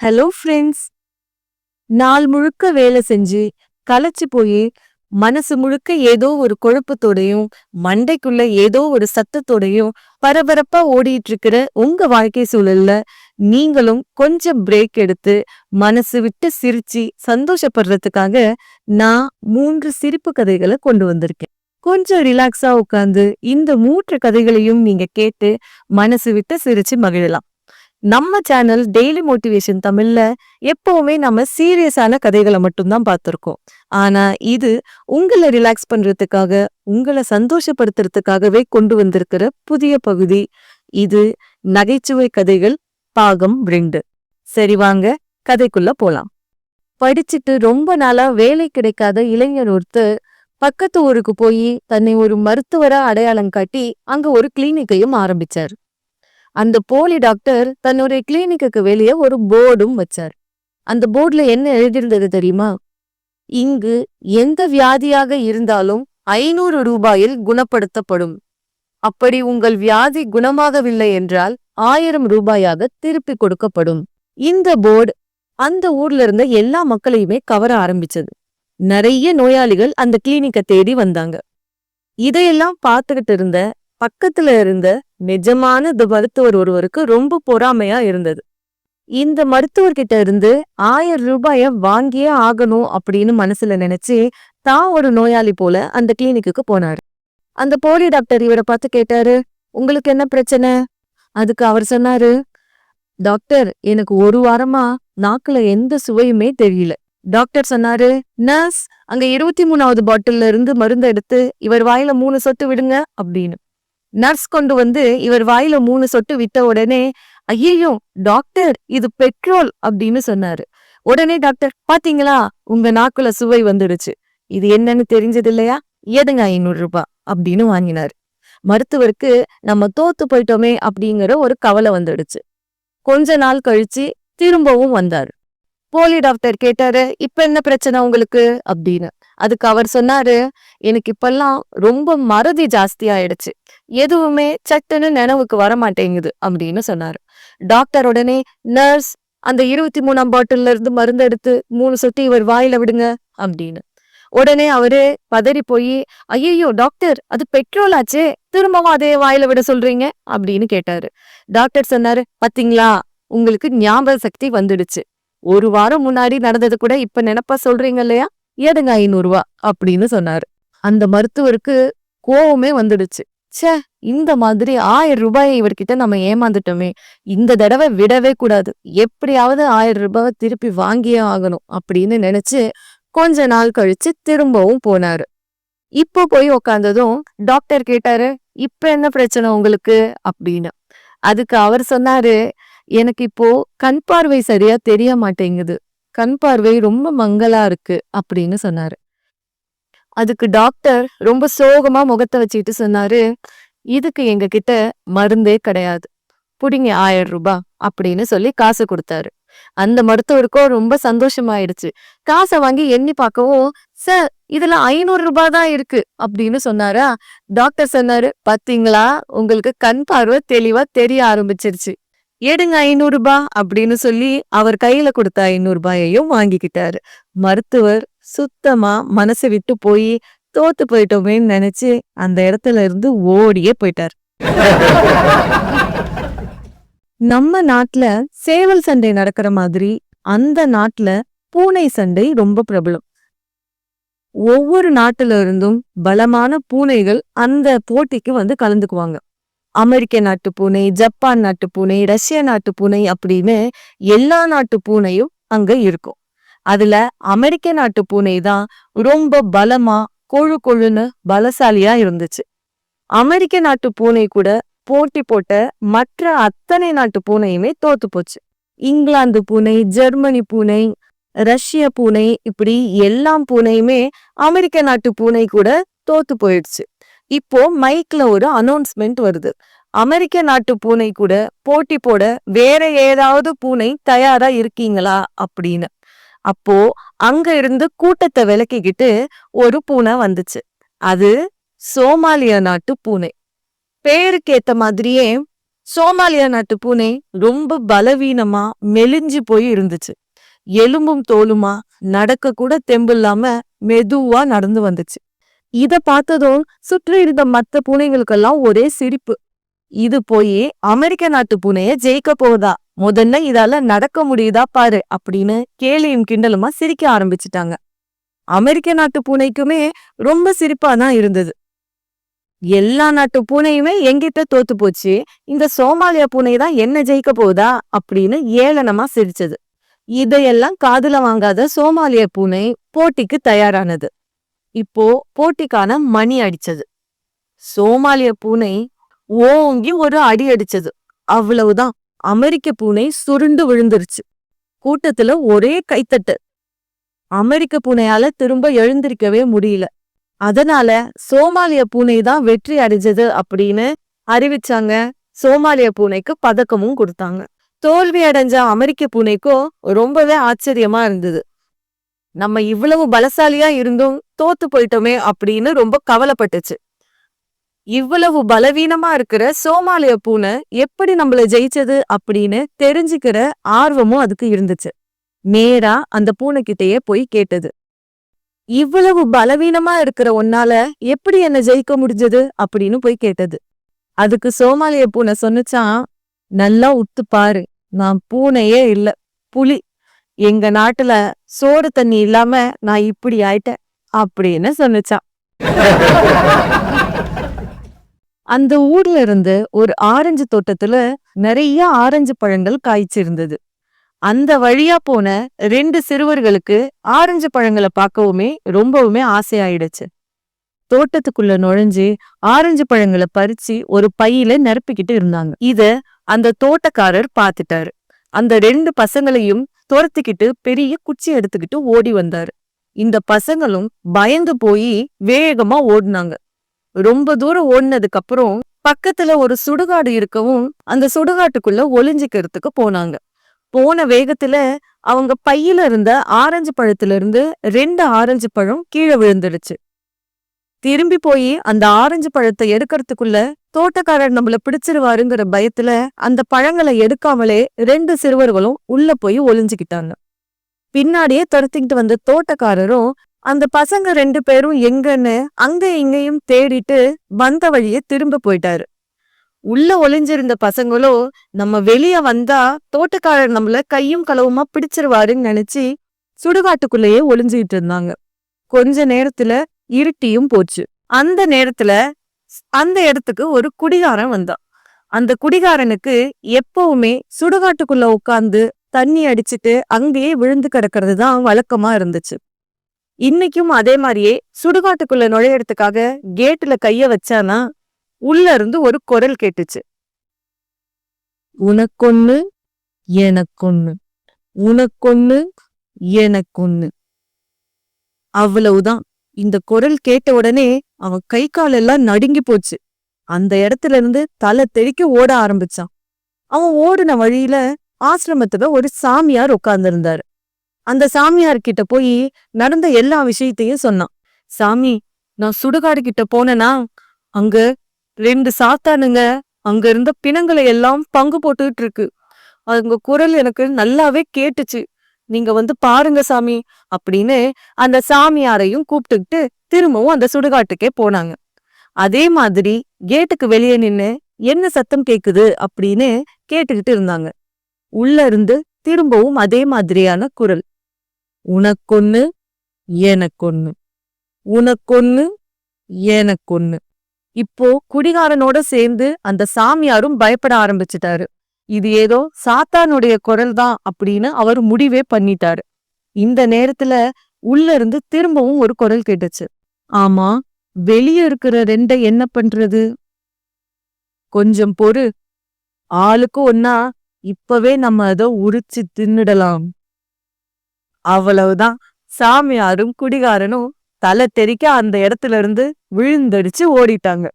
Hello friends நாள் முழுக்க வேலை செஞ்சு களைச்சு போய் மனசு முழுக்க ஏதோ ஒரு குழப்பத்தோடையும் மண்டைக்குள்ள ஏதோ ஒரு சத்தத்தோடையும் பரபரப்பா ஓடிட்டு இருக்கிற உங்க வாழ்க்கை சூழல்ல நீங்களும் கொஞ்சம் பிரேக் எடுத்து மனசு விட்டு சிரிச்சு சந்தோஷப்படுறதுக்காக நான் மூன்று சிரிப்பு கதைகளை கொண்டு வந்திருக்கேன். கொஞ்சம் ரிலாக்ஸா உட்காந்து இந்த மூன்று கதைகளையும் நீங்க கேட்டு மனசு விட்டு சிரிச்சு மகிழலாம். நம்ம சேனல் டெய்லி மோட்டிவேஷன் தமிழ்ல எப்பவுமே நம்ம சீரியஸான கதைகளை மட்டும்தான் பார்த்துருக்கோம். ஆனா இது உங்களை ரிலாக்ஸ் பண்றதுக்காக உங்களை சந்தோஷப்படுத்துறதுக்காகவே கொண்டு வந்திருக்கிற புதிய பகுதி. இது நகைச்சுவை கதைகள் பாகம் ரெண்டு. சரி வாங்க கதைக்குள்ள போலாம். படிச்சுட்டு ரொம்ப நாளா வேலை கிடைக்காத இளைஞர் ஒருத்தர் பக்கத்து ஊருக்கு போய் தன்னை ஒரு மருத்துவரா அடையாளம் காட்டி அங்க ஒரு கிளினிக்கையும் ஆரம்பிச்சார். அந்த போலி டாக்டர் தன்னுடைய கிளினிக்கு வெளியே ஒரு போர்டும் வச்சார். அந்த போர்டுல என்ன எழுதியிருந்தது தெரியுமா? இங்கு எந்த வியாதியாக இருந்தாலும் ஐநூறு ரூபாயில் குணப்படுத்தப்படும். அப்படி உங்கள் வியாதி குணமாகவில்லை என்றால் ஆயிரம் ரூபாயாக திருப்பி கொடுக்கப்படும். இந்த போர்டு அந்த ஊர்ல இருந்த எல்லா மக்களையுமே கவர ஆரம்பிச்சது. நிறைய நோயாளிகள் அந்த கிளினிக்கை தேடி வந்தாங்க. இதையெல்லாம் பார்த்துக்கிட்டு இருந்த பக்கத்துல இருந்த நிஜமான மருத்துவர் ஒருவருக்கு ரொம்ப பொறாமையா இருந்தது. இந்த மருத்துவர்கிட்ட இருந்து ஆயிரம் ரூபாய வாங்கியே ஆகணும் அப்படின்னு மனசுல நினைச்சு தான் ஒரு நோயாளி போல அந்த கிளினிக்கு போனாரு. அந்த போலி டாக்டர் இவரை பார்த்து கேட்டாரு உங்களுக்கு என்ன பிரச்சனை? அதுக்கு அவர் சொன்னாரு டாக்டர் எனக்கு ஒரு வாரமா நாக்குல எந்த சுவையுமே தெரியல. டாக்டர் சொன்னாரு நர்ஸ் அங்க இருபத்தி மூணாவது பாட்டில்ல இருந்து மருந்து எடுத்து இவர் வாயில மூணு சொட்டு விடுங்க அப்படின்னு. நர்ஸ் கொண்டு வந்து இவர் வாயில மூணு சொட்டு விட்ட உடனே ஐயோ டாக்டர் இது பெட்ரோல் அப்படின்னு சொன்னாரு. உடனே டாக்டர் பாத்தீங்களா உங்க நாக்குல சுவை வந்துடுச்சு. இது என்னன்னு தெரிஞ்சது இல்லையா? எதுங்க ஐநூறு ரூபாய் அப்படின்னு வாங்கினாரு. மருத்துவருக்கு நம்ம தோத்து போயிட்டோமே அப்படிங்கிற ஒரு கவலை வந்துடுச்சு. கொஞ்ச நாள் கழிச்சு திரும்பவும் வந்தாரு. போலி டாக்டர் கேட்டாரு இப்ப என்ன பிரச்சனை உங்களுக்கு? அப்படின்னு. அதுக்கு அவர் சொன்னாரு எனக்கு இப்பெல்லாம் ரொம்ப மறதி ஜாஸ்தி ஆயிடுச்சு எதுவுமே சட்டுன்னு நினைவுக்கு வர மாட்டேங்குது அப்படின்னு சொன்னாரு. டாக்டர் உடனே நர்ஸ் அந்த இருபத்தி மூணாம் பாட்டில்ல இருந்து மருந்து எடுத்து மூணு சொட்டு இவர் வாயில விடுங்க அப்படின்னு. உடனே அவரு பதறி போய் ஐயோ டாக்டர் அது பெட்ரோல் ஆச்சே திரும்பவும் அதே வாயில விட சொல்றீங்க? அப்படின்னு கேட்டாரு. டாக்டர் சொன்னாரு பாத்தீங்களா உங்களுக்கு ஞாபக சக்தி வந்துடுச்சு. ஒரு வாரம் முன்னாடி நடந்தது கூட இப்ப நினைப்பா சொல்றீங்க இல்லையா? ஏதுங்க ஐநூறு ரூபா அப்படின்னு சொன்னாரு. அந்த மருத்துவருக்கு கோவமே வந்துடுச்சு. ச்சே இந்த மாதிரி ஆயிரம் ரூபாயை இவர்கிட்ட நம்ம ஏமாந்துட்டோமே. இந்த தடவை விடவே கூடாது. எப்படியாவது ஆயிரம் ரூபாவை திருப்பி வாங்கியே ஆகணும் அப்படின்னு நினைச்சு கொஞ்ச நாள் கழிச்சு திரும்பவும் போனாரு. இப்போ போய் உக்காந்ததும் டாக்டர் கேட்டாரு இப்ப என்ன பிரச்சனை உங்களுக்கு? அப்படின்னு. அதுக்கு அவர் சொன்னாரு எனக்கு இப்போ கண் பார்வை சரியா தெரிய மாட்டேங்குது. கண் பார்வை ரொம்ப மங்கலா இருக்கு அப்படின்னு சொன்னாரு. அதுக்கு டாக்டர் ரொம்ப சோகமா முகத்தை வச்சுட்டு சொன்னாரு இதுக்கு எங்க கிட்ட மருந்தே கிடையாது. புடிங்க ஆயிரம் ரூபாய் அப்படின்னு சொல்லி காசு கொடுத்தாரு. அந்த மருத்துவருக்கும் ரொம்ப சந்தோஷமாயிடுச்சு. காசை வாங்கி எண்ணி பார்க்கவும் சார் இதுல ஐநூறு ரூபாய் தான் இருக்கு அப்படின்னு சொன்னாரா? டாக்டர் சொன்னாரு பாத்தீங்களா? உங்களுக்கு கண் பார்வை தெளிவா தெரிய ஆரம்பிச்சிருச்சு. எடுங்க ஐநூறு அப்படின்னு சொல்லி அவர் கையில கொடுத்த ஐநூறு ரூபாயையும் வாங்கிக்கிட்டாரு. மருத்துவர் சுத்தமா மனசை விட்டு போய் தோத்து போயிட்டோமேன்னு நினைச்சு அந்த இடத்துல இருந்து ஓடியே போயிட்டார். நம்ம நாட்டுல சேவல் சண்டை நடக்கிற மாதிரி அந்த நாட்டுல பூனை சண்டை ரொம்ப பிரபலம். ஒவ்வொரு நாட்டுல இருந்தும் பலமான பூனைகள் அந்த போட்டிக்கு வந்து கலந்துக்குவாங்க. அமெரிக்க நாட்டு பூனை ஜப்பான் நாட்டு பூனை ரஷ்ய நாட்டு பூனை அப்படின்னு எல்லா நாட்டு பூனையும் அங்க இருக்கும். அதுல அமெரிக்க நாட்டு பூனை தான் ரொம்ப பலமா கொழு கொழுன்னு பலசாலியா இருந்துச்சு. அமெரிக்க நாட்டு பூனை கூட போட்டி போட்ட மற்ற அத்தனை நாட்டு பூனையுமே தோத்து போச்சு. இங்கிலாந்து பூனை ஜெர்மனி பூனை ரஷ்ய பூனை இப்படி எல்லா பூனையுமே அமெரிக்க நாட்டு பூனை கூட தோத்து போயிடுச்சு. இப்போ மைக்ல ஒரு அனௌன்ஸ்மெண்ட் வருது. அமெரிக்க நாட்டு பூனை கூட போட்டி போட வேற ஏதாவது பூனை தயாரா இருக்கீங்களா அப்படின்னு. அப்போ அங்க இருந்து கூட்டத்தை விலக்கிக்கிட்டு ஒரு பூனை வந்துச்சு. அது சோமாலியா நாட்டு பூனை. பேருக்கு ஏத்த மாதிரியே சோமாலியா நாட்டு பூனை ரொம்ப பலவீனமா மெலிஞ்சு போய் இருந்துச்சு. எலும்பும் தோலுமா நடக்க கூட தெம்பு இல்லாம மெதுவா நடந்து வந்துச்சு. இத பார்த்ததும் சுற்றி இருந்த மத்த பூனைகளுக்கெல்லாம் ஒரே சிரிப்பு. இது போய் அமெரிக்க நாட்டு பூனைய ஜெயிக்க போகுதா? முதல்ல இதால நடக்க முடியுதா பாரு அப்படின்னு கேலியும் கிண்டலுமா சிரிக்க ஆரம்பிச்சிட்டாங்க. அமெரிக்க நாட்டு பூனைக்குமே ரொம்ப சிரிப்பா தான் இருந்தது. எல்லா நாட்டு பூனையுமே எங்கிட்ட தோத்து போச்சு. இந்த சோமாலியா பூனை தான் என்ன ஜெயிக்க போகுதா? அப்படின்னு ஏளனமா சிரிச்சது. இதையெல்லாம் காதுல வாங்காத சோமாலிய பூனை போட்டிக்கு தயாரானது. இப்போ போட்டிக்கான மணி அடிச்சது. சோமாலிய பூனை ஓங்கி ஒரு அடி அடிச்சது. அவ்வளவுதான். அமெரிக்க பூனை சுருண்டு விழுந்துருச்சு. கூட்டத்துல ஒரே கைத்தட்டு. அமெரிக்க பூனையால திரும்ப எழுந்திருக்கவே முடியல. அதனால சோமாலிய பூனை தான் வெற்றி அடைஞ்சது அப்படின்னு அறிவிச்சாங்க. சோமாலிய பூனைக்கு பதக்கமும் கொடுத்தாங்க. தோல்வி அடைஞ்ச அமெரிக்க பூனைக்கும் ரொம்பவே ஆச்சரியமா இருந்தது. நம்ம இவ்வளவு பலசாலியா இருந்தும் தோத்து போயிட்டோமே அப்படின்னு ரொம்ப கவலைப்பட்டுச்சு. இவ்வளவு பலவீனமா இருக்கிற சோமாலிய பூனை எப்படி நம்மள ஜெயிச்சது அப்படின்னு தெரிஞ்சுக்கிற ஆர்வமும் அதுக்கு இருந்துச்சு. நேரா அந்த பூனைக்கிட்டயே போய் கேட்டது. இவ்வளவு பலவீனமா இருக்கிற ஒன்னால எப்படி என்ன ஜெயிக்க முடிஞ்சது அப்படின்னு போய் கேட்டது. அதுக்கு சோமாலிய பூனை சொன்னுச்சான் நல்லா உத்து பாரு நான் பூனையே இல்ல. புலி. எங்க நாட்டுல சோறு தண்ணி இல்லாம நான் இப்படி ஆயிட்டேன் அப்படின்னு சொன்னுச்சான். அந்த ஊர்ல இருந்து ஒரு ஆரஞ்சு தோட்டத்துல நிறைய ஆரஞ்சு பழங்கள் காய்ச்சிருந்தது. அந்த வழியா போன ரெண்டு சிறுவர்களுக்கு ஆரஞ்சு பழங்களை பார்க்கவுமே ரொம்பவுமே ஆசையாயிடுச்சு. தோட்டத்துக்குள்ள நுழைஞ்சு ஆரஞ்சு பழங்களை பறிச்சு ஒரு பையில நிரப்பிக்கிட்டு இருந்தாங்க. இத அந்த தோட்டக்காரர் பார்த்துட்டாரு. அந்த ரெண்டு பசங்களையும் துரத்திக்கிட்டு பெரிய குச்சி எடுத்துக்கிட்டு ஓடி வந்தாரு. இந்த பசங்களும் பயந்து போய் வேகமா ஓடினாங்க. ரொம்ப தூரம் ஓடினதுக்கு அப்புறம் பக்கத்துல ஒரு சுடுகாடு இருக்கவும் அந்த சுடுகாட்டுக்குள்ள ஒளிஞ்சிக்கிறதுக்கு போனாங்க. போன வேகத்துல அவங்க பையில இருந்த ஆரஞ்சு பழத்துல இருந்து ரெண்டு ஆரஞ்சு பழம் கீழே விழுந்துடுச்சு. திரும்பி போய் அந்த ஆரஞ்சு பழத்தை எடுக்கிறதுக்குள்ள தோட்டக்காரர் நம்மள பிடிச்சிருவாருங்கிற பயத்துல அந்த பழங்களை எடுக்காமலே ரெண்டு சிறுவர்களும் உள்ள போய் ஒளிஞ்சுக்கிட்டாங்க. பின்னாடியே துரத்திக்கிட்டு வந்த தோட்டக்காரரும் அந்த பசங்க ரெண்டு பேரும் எங்கன்னு அங்க இங்கேயும் தேடிட்டு வந்த வழியே திரும்ப போயிட்டாரு. உள்ள ஒளிஞ்சிருந்த பசங்களோ நம்ம வெளிய வந்தா தோட்டக்காரர் நம்மள கையும் களவுமா பிடிச்சிருவாருன்னு நினைச்சு சுடுகாட்டுக்குள்ளேயே ஒளிஞ்சுக்கிட்டு இருந்தாங்க. கொஞ்ச நேரத்துல இருட்டியும் போச்சு. அந்த நேரத்துல அந்த இடத்துக்கு ஒரு குடிகாரன் வந்தான். அந்த குடிகாரனுக்கு எப்பவுமே சுடுகாட்டுக்குள்ள உட்காந்து தண்ணி அடிச்சுட்டு அங்கேயே விழுந்து கிடக்கிறது தான் வழக்கமா இருந்துச்சு. இன்னைக்கும் அதே மாதிரியே சுடுகாட்டுக்குள்ள நுழையறதுக்காக கேட்டுல கைய வச்சானா உள்ள இருந்து ஒரு குரல் கேட்டுச்சு. உனக்கொன்னு எனக்கொன்னு உனக்கொன்னு எனக்கொன்னு. அவ்வளவுதான். இந்த குரல் கேட்ட உடனே அவன் கை கால் எல்லாம் நடுங்கி போச்சு. அந்த இடத்துல இருந்து தலை தெறிக்க ஓட ஆரம்பிச்சான். அவன் ஓடின வழியில ஆசிரமத்துல ஒரு சாமியார் உட்கார்ந்திருந்தாரு. அந்த சாமியார் கிட்ட போய் நடந்த எல்லா விஷயத்தையும் சொன்னான். சாமி நான் சுடுகாடு கிட்ட போனேனா? அங்க ரெண்டு சாத்தானுங்க அங்க இருந்த பிணங்களை எல்லாம் பங்கு போட்டுட்டு இருக்கு. அவங்க குரல் எனக்கு நல்லாவே கேட்டுச்சு. நீங்க வந்து பாருங்க சாமி அப்படின்னு அந்த சாமியாரையும் கூப்பிட்டுக்கிட்டு திரும்பவும் அந்த சுடுகாட்டுக்கே போனாங்க. அதே மாதிரி கேட்டுக்கு வெளியே நின்று என்ன சத்தம் கேக்குது அப்படின்னு கேட்டுக்கிட்டு இருந்தாங்க. உள்ள இருந்து திரும்பவும் அதே மாதிரியான குரல். உனக்கொன்னு எனக்கொன்னு. உனக்கொன்னு எனக்கொன்னு. இப்போ குடிகாரனோட சேர்ந்து அந்த சாமியாரும் பயப்பட ஆரம்பிச்சிட்டாரு. இது ஏதோ சாத்தானுடைய குரல் தான் அப்படின்னு அவர் முடிவே பண்ணிட்டாரு. இந்த நேரத்துல உள்ள இருந்து திரும்பவும் ஒரு குரல் கேட்டுச்சு. ஆமா வெளிய இருக்கிற ரெண்ட என்ன பண்றது? கொஞ்சம் பொறு. ஆளுக்கு ஒன்னா இப்பவே நம்ம அதை உரிச்சு தின்னுடலாம். அவ்வளவுதான். சாமியாரும் குடிகாரனும் தலை தெறிக்க அந்த இடத்துல இருந்து விழுந்தடிச்சு ஓடிட்டாங்க.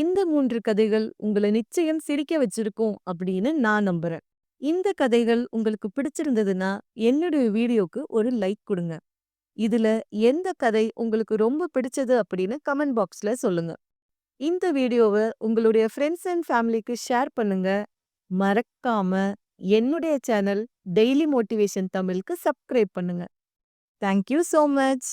இந்த மூன்று கதைகள் உங்களை நிச்சயம் சிரிக்க வச்சிருக்கும் அப்படின்னு நான் நம்புறேன் இந்த கதைகள் உங்களுக்கு பிடிச்சிருந்ததுன்னா என்னுடைய வீடியோக்கு ஒரு லைக் கொடுங்க இதுல எந்த கதை உங்களுக்கு ரொம்ப பிடிச்சது அப்படின்னு கமெண்ட் பாக்ஸ்ல சொல்லுங்க. இந்த வீடியோவை உங்களுடைய ஃப்ரெண்ட்ஸ் அண்ட் ஃபேமிலிக்கு ஷேர் பண்ணுங்க. மறக்காம என்னுடைய சேனல் டெய்லி மோட்டிவேஷன் தமிழுக்கு சப்ஸ்கிரைப் பண்ணுங்க. Thank you so much.